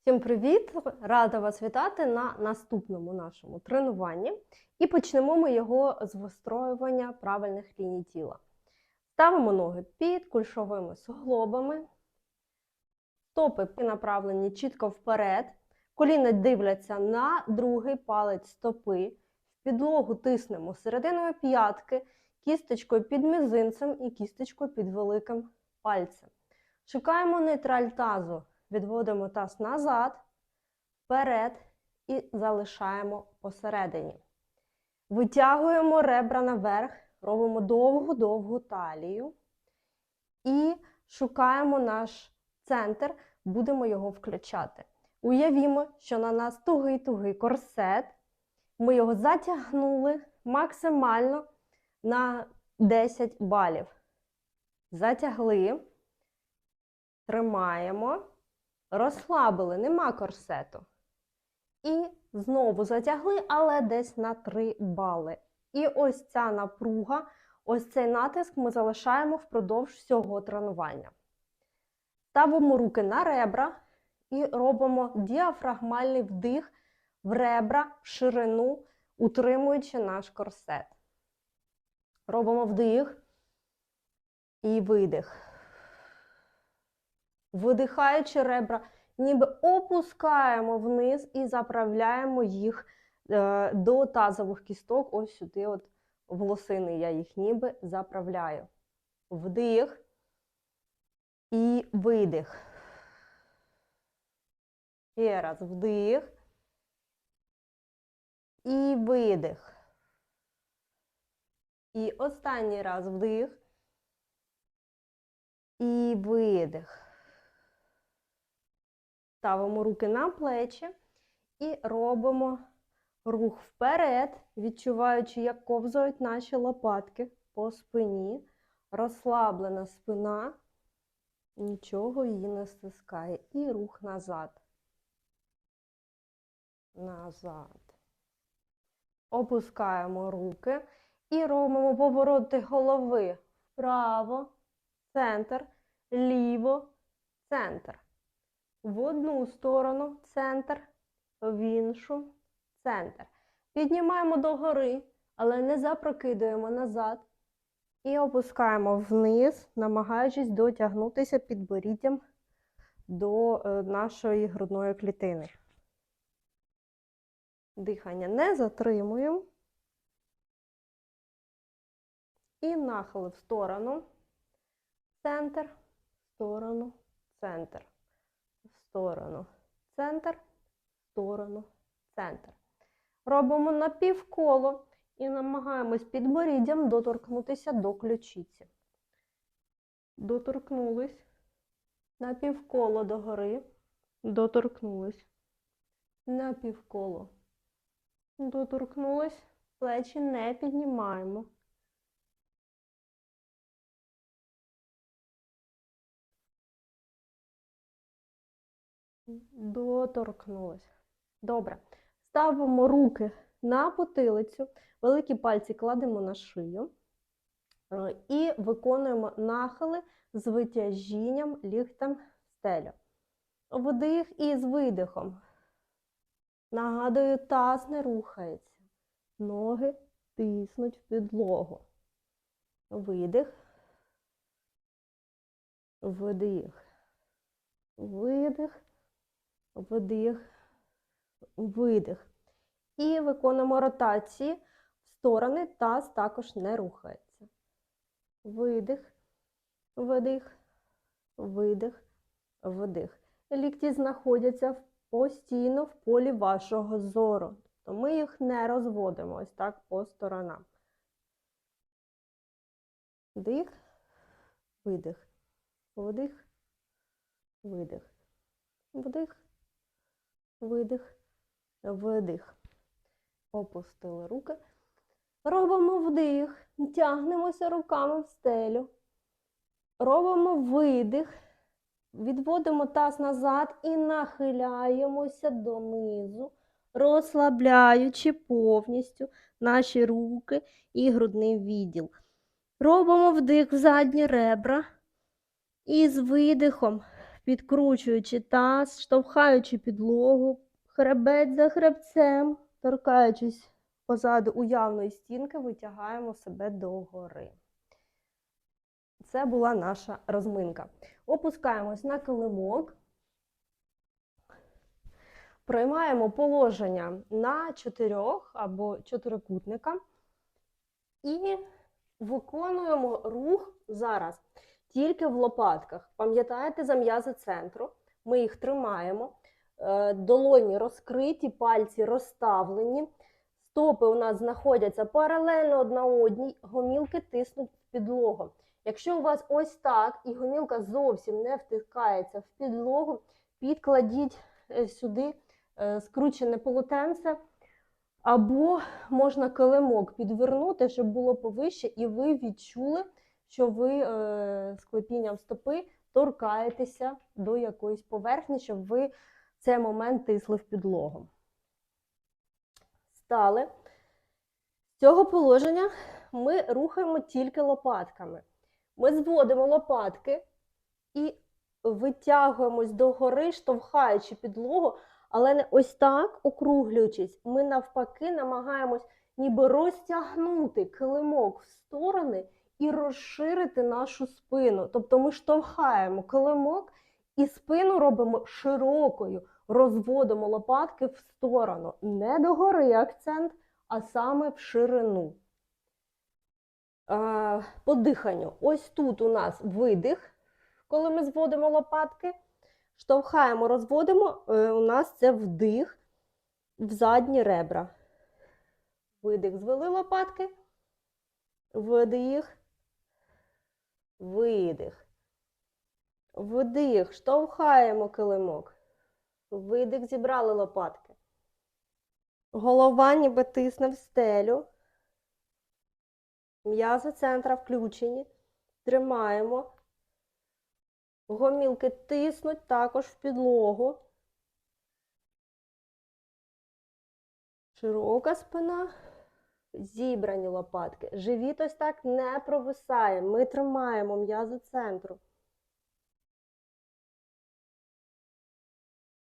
Всім привіт! Рада вас вітати на наступному нашому тренуванні. І почнемо ми його з вистроювання правильних ліній тіла. Ставимо ноги під кульшовими суглобами, стопи направлені чітко вперед, коліна дивляться на другий палець стопи, в підлогу тиснемо серединою п'ятки, кісточкою під мізинцем і кісточкою під великим пальцем. Шукаємо нейтраль тазу. Відводимо таз назад, вперед і залишаємо посередині. Витягуємо ребра наверх, робимо довгу-довгу талію і шукаємо наш центр, будемо його включати. Уявімо, що на нас тугий-тугий корсет. Ми його затягнули максимально на 10 балів. Затягли, тримаємо розслабили, нема корсету. І знову затягли, але десь на 3 бали. І ось ця напруга, ось цей натиск ми залишаємо впродовж всього тренування. Ставимо руки на ребра і робимо діафрагмальний вдих в ребра, в ширину, утримуючи наш корсет. Робимо вдих і видих видихаючи ребра, ніби опускаємо вниз і заправляємо їх е, до тазових кісток. Ось сюди, от в лосини я їх ніби заправляю. Вдих і видих. Ще раз вдих і видих. І останній раз вдих і видих. Ставимо руки на плечі і робимо рух вперед, відчуваючи, як ковзають наші лопатки по спині. Розслаблена спина, нічого її не стискає. І рух назад. Назад. Опускаємо руки і робимо повороти голови вправо, центр, ліво, центр в одну сторону центр, в іншу центр. Піднімаємо догори, але не запрокидуємо назад. І опускаємо вниз, намагаючись дотягнутися підборіддям до е, нашої грудної клітини. Дихання не затримуємо. І нахили в сторону, центр, сторону, центр сторону, центр, сторону, центр. Робимо напівколо і намагаємось підборіддям доторкнутися до ключиці. Доторкнулись, напівколо догори, доторкнулись, напівколо. Доторкнулись, плечі не піднімаємо. Доторкнулась. Добре. Ставимо руки на потилицю, великі пальці кладемо на шию е, і виконуємо нахили з витяжінням ліктем в стелю. Вдих і з видихом. Нагадую, таз не рухається. Ноги тиснуть в підлогу. Видих. Вдих. Видих вдих, видих. І виконуємо ротації в сторони, таз також не рухається. Видих, вдих, видих, вдих. Лікті знаходяться постійно в полі вашого зору. То ми їх не розводимо ось так по сторонам. Вдих, видих, вдих, видих, вдих, видих, видих. Опустили руки. Робимо вдих, тягнемося руками в стелю. Робимо видих, відводимо таз назад і нахиляємося донизу, розслабляючи повністю наші руки і грудний відділ. Робимо вдих в задні ребра. І з видихом підкручуючи таз, штовхаючи підлогу, хребець за хребцем, торкаючись позаду уявної стінки, витягаємо себе догори. Це була наша розминка. Опускаємось на килимок. Приймаємо положення на чотирьох або чотирикутника і виконуємо рух зараз тільки в лопатках. Пам'ятаєте за м'язи центру? Ми їх тримаємо, е, долоні розкриті, пальці розставлені, стопи у нас знаходяться паралельно одна одній, гомілки тиснуть в підлогу. Якщо у вас ось так і гомілка зовсім не втикається в підлогу, підкладіть е, сюди е, скручене полотенце, або можна килимок підвернути, щоб було повище, і ви відчули, що ви е, склепінням стопи торкаєтеся до якоїсь поверхні, щоб ви цей момент тисли в підлогу. Стали. З цього положення ми рухаємо тільки лопатками. Ми зводимо лопатки і витягуємось догори, штовхаючи підлогу, але не ось так округлюючись. Ми навпаки намагаємось ніби розтягнути килимок в сторони і розширити нашу спину. Тобто ми штовхаємо килимок і спину робимо широкою, розводимо лопатки в сторону. Не догори акцент, а саме в ширину. По диханню. Ось тут у нас видих, коли ми зводимо лопатки. Штовхаємо, розводимо, е, у нас це вдих в задні ребра. Видих, звели лопатки. Вдих. Видих. Вдих. Штовхаємо килимок. Видих, зібрали лопатки. Голова ніби тисне в стелю. М'язи центра включені. Тримаємо. Гомілки тиснуть також в підлогу. Широка спина, зібрані лопатки. Живіт ось так не провисає. Ми тримаємо м'язи центру.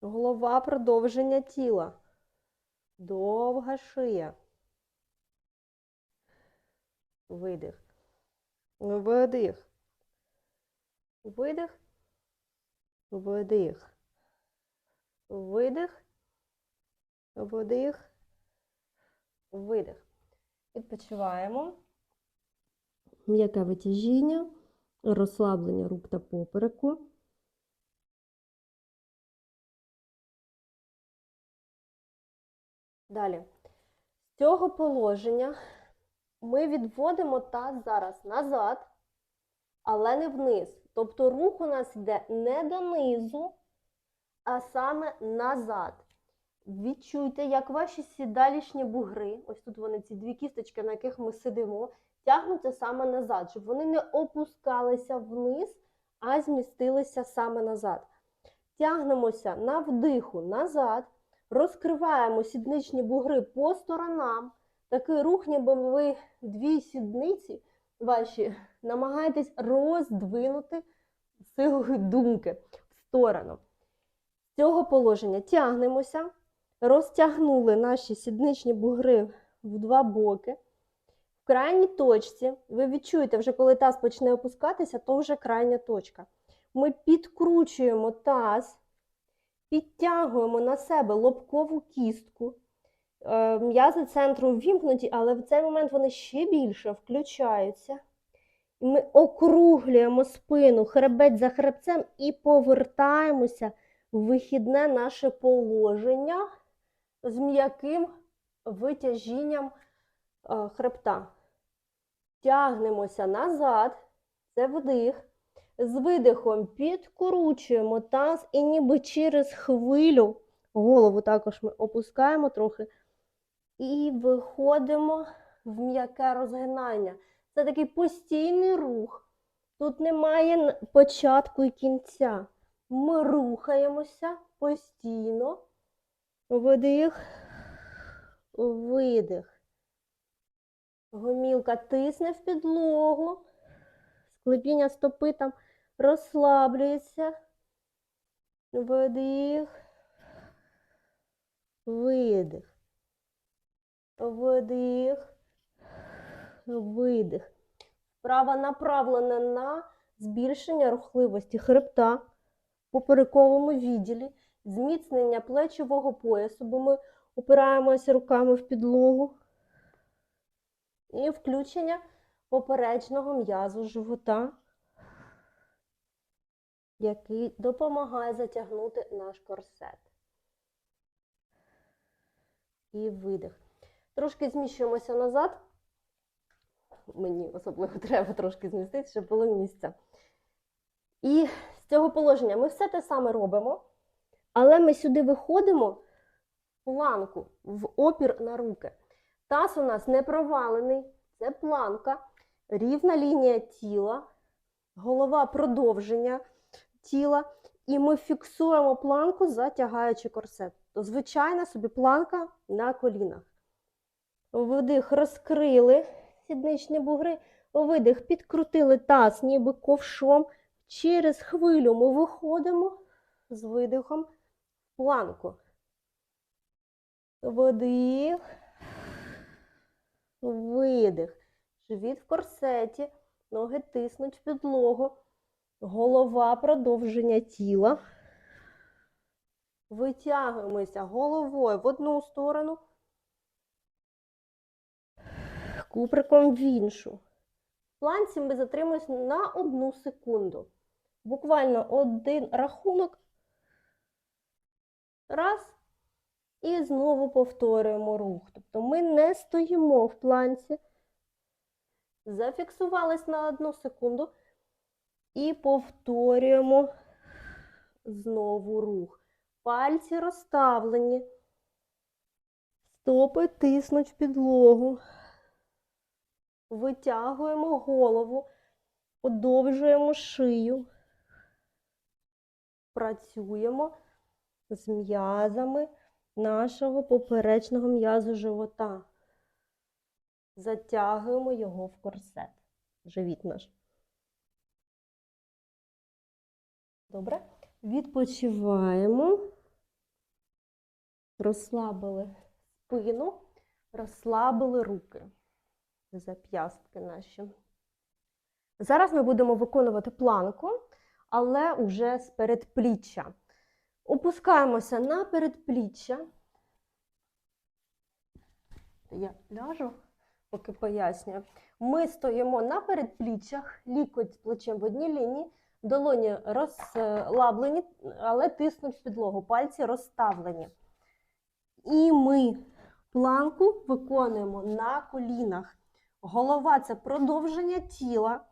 Голова продовження тіла. Довга шия. Видих. Видих. Видих. Вдих. Видих. Вдих. Видих. Відпочиваємо. М'яке витяжіння, розслаблення рук та попереку. Далі. З цього положення ми відводимо таз зараз назад, але не вниз. Тобто рух у нас йде не донизу, а саме назад. Відчуйте, як ваші сідалішні бугри, ось тут вони ці дві кісточки, на яких ми сидимо, тягнуться саме назад, щоб вони не опускалися вниз, а змістилися саме назад. Тягнемося на вдиху назад, розкриваємо сідничні бугри по сторонам. Такий рух, ніби ви дві сідниці ваші намагаєтесь роздвинути силою думки в сторону. З цього положення тягнемося, розтягнули наші сідничні бугри в два боки. В крайній точці, ви відчуєте, вже коли таз почне опускатися, то вже крайня точка. Ми підкручуємо таз, підтягуємо на себе лобкову кістку. Е, М'язи центру ввімкнуті, але в цей момент вони ще більше включаються. І Ми округлюємо спину, хребець за хребцем і повертаємося в вихідне наше положення з м'яким витяжінням е, хребта. Тягнемося назад, це вдих. З видихом підкручуємо таз і ніби через хвилю голову також ми опускаємо трохи. І виходимо в м'яке розгинання. Це такий постійний рух. Тут немає початку і кінця. Ми рухаємося постійно. Вдих, видих. Гомілка тисне в підлогу. Склепіння стопи там розслаблюється. Вдих. Видих. Вдих. Видих. Вправа направлена на збільшення рухливості хребта в поперековому відділі, зміцнення плечового поясу, бо ми опираємося руками в підлогу. І включення поперечного м'язу живота, який допомагає затягнути наш корсет. І видих. Трошки зміщуємося назад. Мені особливо треба трошки змістити, щоб було місце. І з цього положення ми все те саме робимо, але ми сюди виходимо планку, в опір на руки. Таз у нас не провалений, це планка, рівна лінія тіла, голова продовження тіла. І ми фіксуємо планку, затягаючи корсет. То звичайна собі планка на колінах. Вдих розкрили сідничні бугри, видих, підкрутили таз, ніби ковшом. Через хвилю ми виходимо з видихом планку. Вдих, видих. Живіт в корсеті, ноги тиснуть в підлогу, голова продовження тіла. Витягуємося головою в одну сторону, куприком в іншу. В планці ми затримуємося на одну секунду. Буквально один рахунок. Раз. І знову повторюємо рух. Тобто ми не стоїмо в планці, зафіксувались на одну секунду і повторюємо знову рух. Пальці розставлені, стопи тиснуть підлогу. Витягуємо голову, подовжуємо шию, працюємо з м'язами нашого поперечного м'язу живота. Затягуємо його в корсет. Живіт наш. Добре? Відпочиваємо. Розслабили спину, розслабили руки зап'ястки наші. Зараз ми будемо виконувати планку, але вже з передпліччя. Опускаємося на передпліччя. Я ляжу, поки пояснюю. Ми стоїмо на передпліччях, лікоть з плечем в одній лінії, долоні розслаблені, але тиснуть в підлогу, пальці розставлені. І ми планку виконуємо на колінах. Голова це продовження тіла.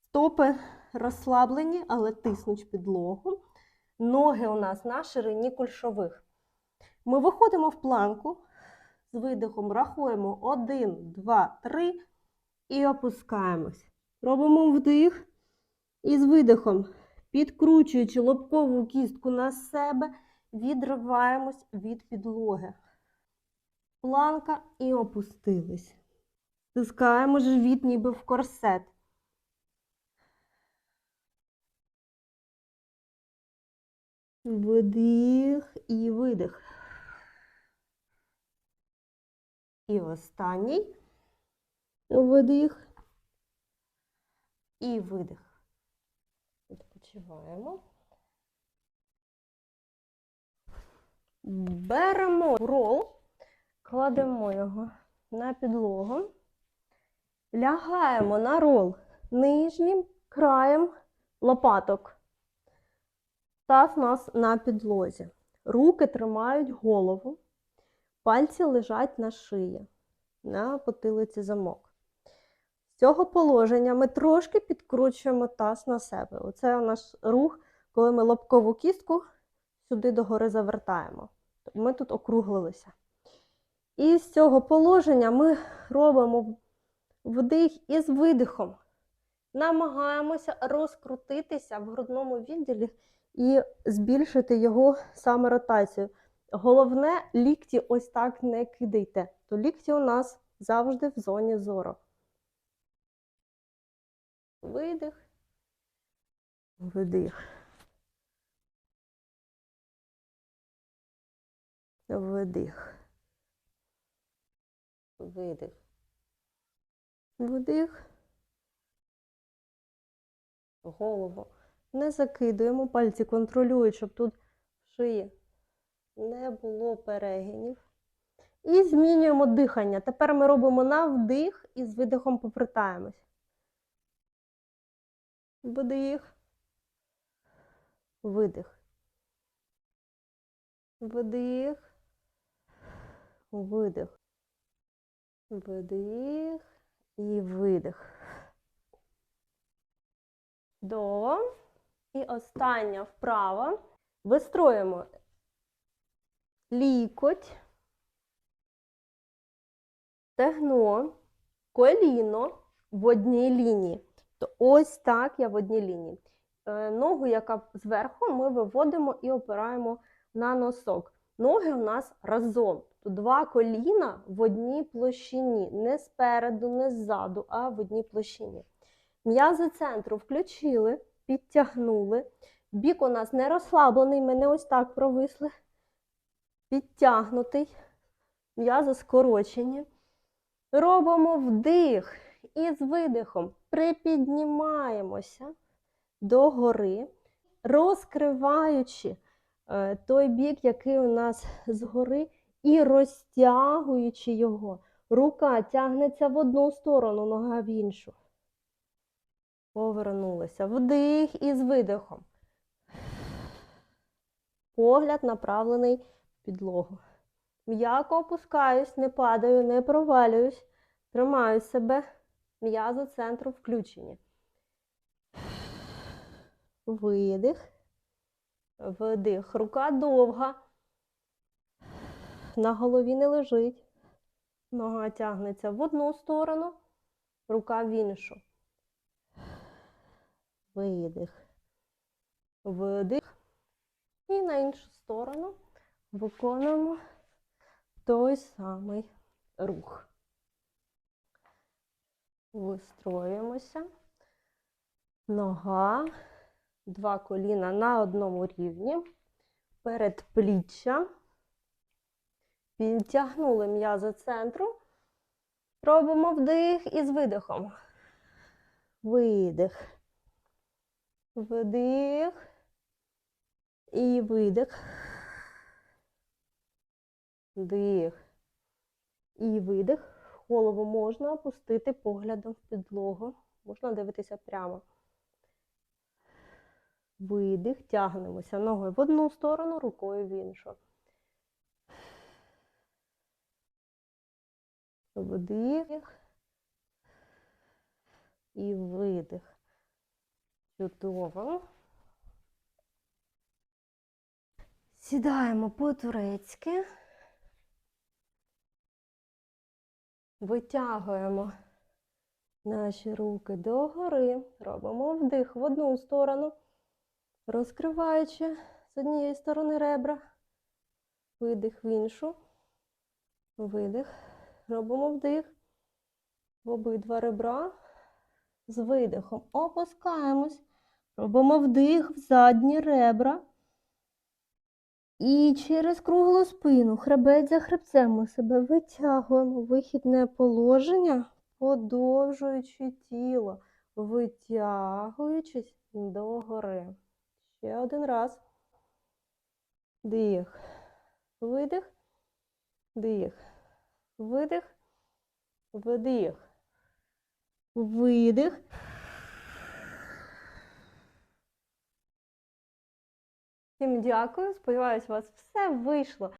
Стопи розслаблені, але тиснуть підлогу. Ноги у нас на ширині кульшових. Ми виходимо в планку, з видихом рахуємо 1, 2, 3 і опускаємось. Робимо вдих і з видихом, підкручуючи лобкову кістку на себе, відриваємось від підлоги. Планка і опустились. Стискаємо живіт ніби в корсет. Вдих і видих. І останній вдих і видих. Відпочиваємо. Беремо рол, кладемо його на підлогу, лягаємо на рол нижнім краєм лопаток. У нас на підлозі. Руки тримають голову, пальці лежать на шиї, на потилиці замок. З цього положення ми трошки підкручуємо таз на себе. Оце у нас рух, коли ми лобкову кістку сюди догори завертаємо. Ми тут округлилися. І з цього положення ми робимо вдих із видихом. Намагаємося розкрутитися в грудному відділі і збільшити його саме ротацію. Головне, лікті ось так не кидайте, то лікті у нас завжди в зоні зору. Видих, видих. Видих. Видих. Вдих. Голову. Не закидуємо, пальці контролюють, щоб тут в шиї не було перегинів. І змінюємо дихання. Тепер ми робимо на вдих і з видихом попритаємось. Вдих. Видих. Вдих. Видих. Вдих і видих. До. І остання вправа. Вистроїмо лікоть, стегно, коліно в одній лінії. То ось так я в одній лінії. Е, Ногу, яка зверху, ми виводимо і опираємо на носок. Ноги у нас разом. Два коліна в одній площині. Не спереду, не ззаду, а в одній площині. М'язи центру включили, підтягнули. Бік у нас не розслаблений, ми не ось так провисли. Підтягнутий. М'язи скорочені. Робимо вдих і з видихом припіднімаємося догори, розкриваючи е, той бік, який у нас згори, і розтягуючи його. Рука тягнеться в одну сторону, нога в іншу. Повернулися. Вдих і з видихом. Погляд направлений в підлогу. М'яко опускаюсь, не падаю, не провалююсь. Тримаю себе. М'язи центру включені. Видих. Вдих. Рука довга. На голові не лежить. Нога тягнеться в одну сторону, рука в іншу. Видих. Вдих. І на іншу сторону виконуємо той самий рух. Вистроюємося. Нога, два коліна на одному рівні. Передпліччя. Підтягнули м'язи центру. Робимо вдих і з видихом. Видих. Вдих. І видих. Вдих. І видих. Голову можна опустити поглядом в підлогу. Можна дивитися прямо. Видих. Тягнемося ногою в одну сторону, рукою в іншу. Вдих. І видих. Чудово. Сідаємо по-турецьки. Витягуємо наші руки догори. Робимо вдих в одну сторону, розкриваючи з однієї сторони ребра. Видих в іншу. Видих. Робимо вдих в обидва ребра. З видихом опускаємось. Робимо вдих в задні ребра. І через круглу спину, хребець за хребцем ми себе витягуємо в вихідне положення, подовжуючи тіло, витягуючись догори. Ще один раз. Дих. Видих. Дих. Видих. Вдих. Видих. Всім дякую. Сподіваюсь, у вас все вийшло